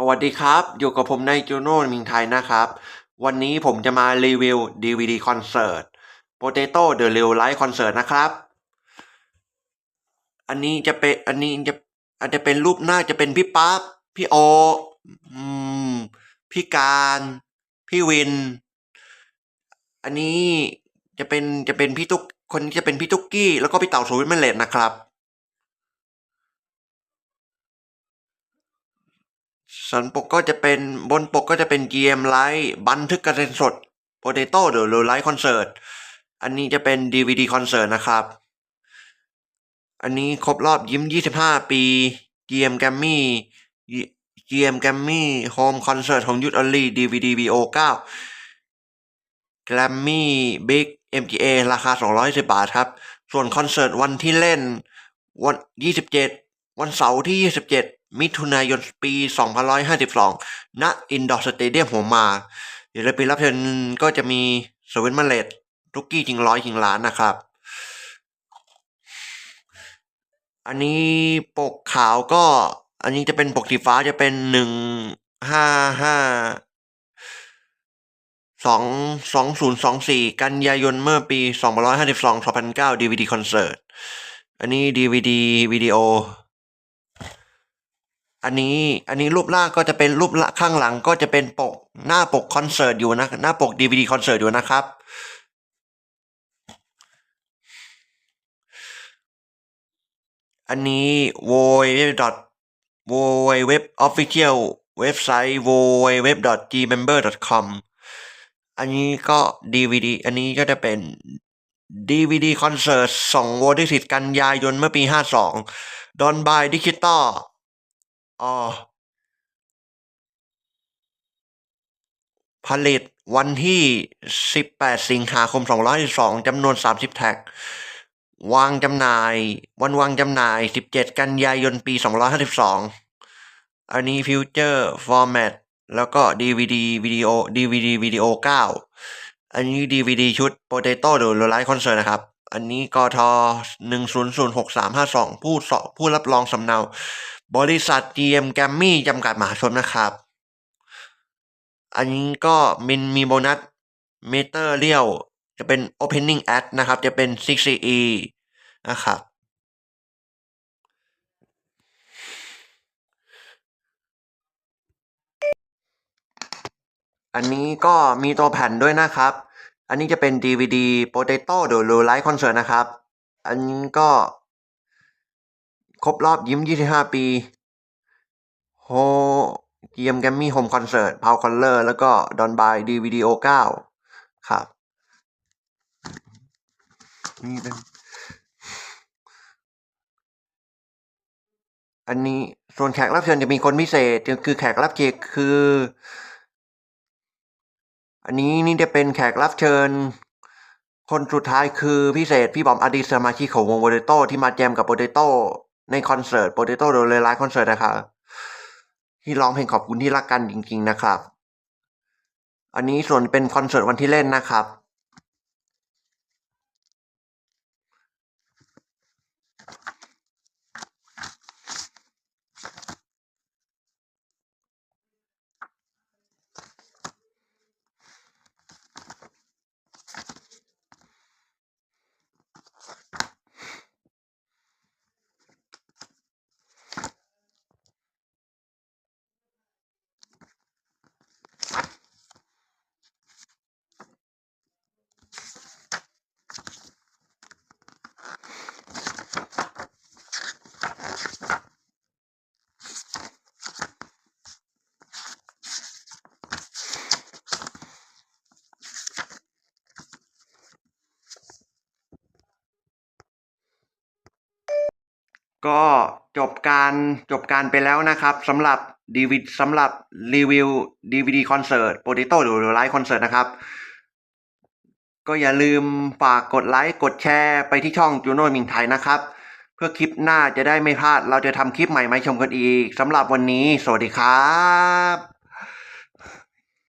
สวัสดีครับ อยู่กับผมในจูโน่มิงไทยนะครับ วันนี้ผมจะมารีวิว DVD คอนเสิร์ต Potato The Real Life Concert นะครับ อันนี้จะเป็นอันนี้จะอาจจะเป็นรูปหน้าจะเป็นพี่ปั๊บพี่โออืมพี่การ พี่วิน อันนี้จะเป็นจะเป็นพี่ตุ๊กคนนี้จะเป็นพี่ตุ๊กกี้ แล้วก็พี่เต่าสวิตเมนเลดนะครับ สันปกก็จะเป็นบนปกก็จะเป็น GM Live บันทึกการแสดงสด Potato The Real Life Concert อันนี้จะเป็น DVD คอนเสิร์ตนะครับ อันนี้ครบรอบยิ้ม 25 ปี GM Grammy GM Grammy Home Concert ของยุทธอลี DVD VO 9 Grammy Big MGA ราคา 210 บาทครับ ส่วนคอนเสิร์ตวันที่เล่นวัน 27 วันเสาร์ที่ 27 มิถุนายนปี 2552 ณ อินดอร์สเตเดียมหัวมาศิลปินรับเชิญก็จะมีสวินมาเลตทุกกี้จิงร้อยจิงล้านนะครับ อันนี้ปกขาวก็ อันนี้จะเป็นปกสีฟ้าจะเป็นหนึ่งห้าห้าสองสองศูนย์สองสี่กันยายนเมื่อปีสองพันร้อยห้าสิบสองสองพันเก้าดีวีดีคอนเสิร์ต อันนี้ดีวีดีวิดีโอ อันนี้อันนี้รูปล่างก็จะเป็นรูปข้างหลังก็จะเป็นปกหน้าปกคอนเสิร์ตอยู่นะหน้าปกดีวีดีคอนเสิร์ตอยู่นะครับ อันนี้ w w w w w w official เว็บไซต์ w w w gmember com อันนี้ก็ DVD อันนี้ก็จะเป็น DVD คอนเสิร์ตส่งโวดิสิตกันยายนเมื่อปี 52ดอน ออผลิตวันที่ 18 สิงหาคม 212จำนวน 30 แท็ก วางจำหน่าย วันวางจำหน่าย 17 กันยายน ปี 252 อันนี้ฟิวเจอร์ฟอร์แมตแล้วก็ DVD วิดีโอ DVD วิดีโอ 9 อันนี้ DVD ชุด Potato หรือ Real Life Concert นะครับ อันนี้กท1006352 ผู้สผู้รับรองสำเนา บริษัท GM Grammy จำกัดมหาชนนะครับ อันนี้ก็มินมีโบนัสเมเตอร์เรียวจะเป็น Opening Ad นะครับ จะเป็น 6CE นะครับ อันนี้ก็มีตัวแผ่นด้วยนะครับ อันนี้จะเป็น DVD Potato The Real Life Concert นะครับ อันนี้ก็ ครบรอบยิ้ม 25 ปีโฮเกียมแกมมี่โฮมคอนเสิร์ตพาวคอลเลอร์แล้วก็ดอนบายดีวิดีโอ9ครับ นี่เป็น อันนี้ส่วนแขกรับเชิญจะมีคนพิเศษคือแขกรับเชิญคือ อันนี้นี่จะเป็นแขกรับเชิญ คนสุดท้ายคือพิเศษพี่บอมอดีตสมาชิกของวงโปเตโต้ที่มาแจมกับโปเตโต้ ในคอนเสิร์ตโปเตโต้โดเรไลฟ์คอนเสิร์ตนะครับที่ร้องเพลงขอบคุณที่รักกันจริง ๆ นะครับ อันนี้ส่วนเป็นคอนเสิร์ตวันที่เล่นนะครับ ก็จบการจบการไปแล้วนะครับสำหรับดีวิดสำหรับรีวิว DVD คอนเสิร์ตโปรติโต้หรือไลฟ์คอนเสิร์ตนะครับ ก็อย่าลืมฝากกดไลค์กดแชร์ไปที่ช่องจูโน่มิงไทยนะครับ เพื่อคลิปหน้าจะได้ไม่พลาด เราจะทำคลิปใหม่มาให้ชมกันอีกสำหรับวันนี้ สวัสดีครับ